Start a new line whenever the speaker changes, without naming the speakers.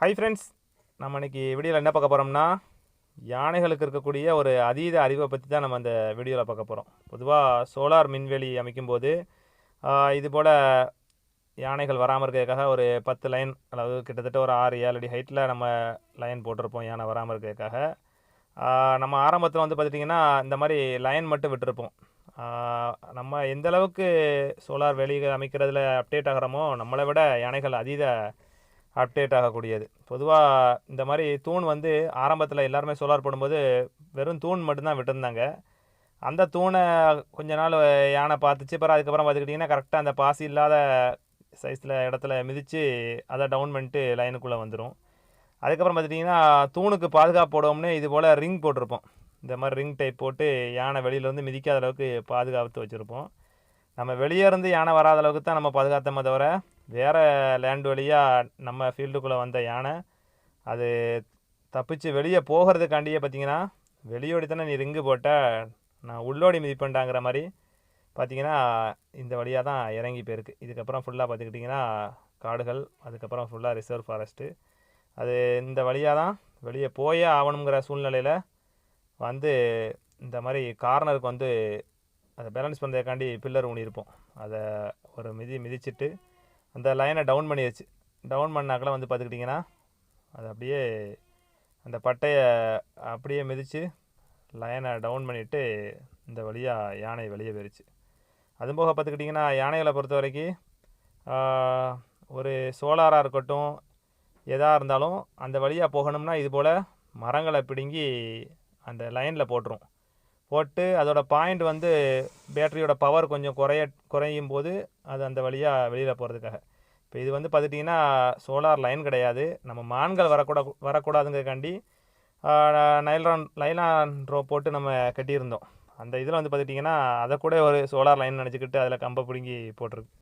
Hi friends நம்ம இன்றைக்கி வீடியோவில் என்ன பார்க்க போகிறோம்னா யானைகளுக்கு இருக்கக்கூடிய ஒரு அதீத அறிவை பற்றி தான் நம்ம அந்த வீடியோவில் பார்க்க போகிறோம் பொதுவாக சோலார் மின்வெளி அமைக்கும்போது இது போல் யானைகள் வராமல் இருக்கிறதுக்காக ஒரு பத்து லைன் அதாவது கிட்டத்தட்ட ஒரு ஆறு ஏழு அடி ஹைட்டில் நம்ம லைன் போட்டிருப்போம் யானை வராமல் இருக்கிறதுக்காக. நம்ம ஆரம்பத்தில் வந்து பார்த்துட்டிங்கன்னா இந்த மாதிரி லைன் மட்டும் விட்டுருப்போம். நம்ம எந்த அளவுக்கு சோலார் வேலிகள் அமைக்கிறதுல அப்டேட் ஆகிறோமோ நம்மளை விட யானைகள் அதீத அப்டேட் ஆகக்கூடியது. பொதுவாக இந்த மாதிரி தூண் வந்து ஆரம்பத்தில் எல்லாருமே சோலார் போடும்போது வெறும் தூண் மட்டும்தான் விட்டுருந்தாங்க. அந்த தூணை கொஞ்ச நாள் யானை பார்த்துச்சு. அப்புறம் அதுக்கப்புறம் பார்த்துக்கிட்டிங்கன்னா கரெக்டாக அந்த பாசி இல்லாத சைஸில் இடத்துல மிதித்து அதை டவுன் பண்ணிட்டு லைனுக்குள்ளே வந்துடும் அதுக்கப்புறம் பார்த்துட்டிங்கன்னா தூணுக்கு பாதுகாப்பு போடுவோம்னு இது போல் ரிங் போட்டிருப்போம். இந்த மாதிரி ரிங் டைப் போட்டு யானை வெளியிலேருந்து மிதிக்காத அளவுக்கு பாதுகாத்து வச்சுருப்போம். நம்ம வெளியே இருந்து யானை வராத அளவுக்கு தான் நம்ம பாதுகாத்தோமே தவிர வேறு லேண்ட் வழியாக நம்ம ஃபீல்டுக்குள்ளே வந்த யானை அது தப்பிச்சு வெளியே போகிறதுக்காண்டியே பார்த்தீங்கன்னா வெளியோடி தானே நீ ரிங்கு போட்ட நான் உள்ளோடி மிதிப்பேன்டாங்கிற மாதிரி பார்த்தீங்கன்னா இந்த வழியாக தான் இறங்கி போயிருக்கு. இதுக்கப்புறம் ஃபுல்லாக பார்த்துக்கிட்டிங்கன்னா காடுகள் அதுக்கப்புறம் ஃபுல்லாக ரிசர்வ் ஃபாரஸ்ட்டு அது இந்த வழியாக தான் வெளியே போயே ஆகணுங்கிற சூழ்நிலையில் வந்து இந்த மாதிரி கார்னருக்கு வந்து அதை பேலன்ஸ் பண்ணுறதுக்காண்டி பில்லர் ஊனியிருப்போம் அதை ஒரு மிதி மிதிச்சிட்டு அந்த லைனை டவுன் பண்ணியாச்சு. டவுன் பண்ணாக்கல வந்து பார்த்துக்கிட்டிங்கன்னா அது அப்படியே அந்த பட்டையை அப்படியே மிதித்து லைனை டவுன் பண்ணிவிட்டு இந்த வழியாக யானை வெளியே போயிருச்சு. அதுவும் போக பார்த்துக்கிட்டிங்கன்னா யானைகளை பொறுத்த வரைக்கும் ஒரு சோலாராக இருக்கட்டும் எதாக இருந்தாலும் அந்த வழியாக போகணும்னா இது போல் மரங்களை பிடுங்கி அந்த லைனில் போட்டுரும். போட்டு அதோட பாயிண்ட் வந்து பேட்டரியோட பவர் கொஞ்சம் குறைய குறையும் போது அது அந்த வழியாக வெளியில் போகிறதுக்காக இப்போ இது வந்து பார்த்துட்டிங்கன்னா சோலார் லைன் கிடையாது. நம்ம மான்கள் வரக்கூட வரக்கூடாதுங்கிறக்காண்டி நைலான் லைலான் ரோ போட்டு நம்ம கட்டியிருந்தோம். அந்த இதில் வந்து பார்த்துட்டிங்கன்னா அதை கூட ஒரு சோலார் லைன் நினச்சிக்கிட்டு அதில் கம்பை பிடுங்கி போட்டிருக்கு.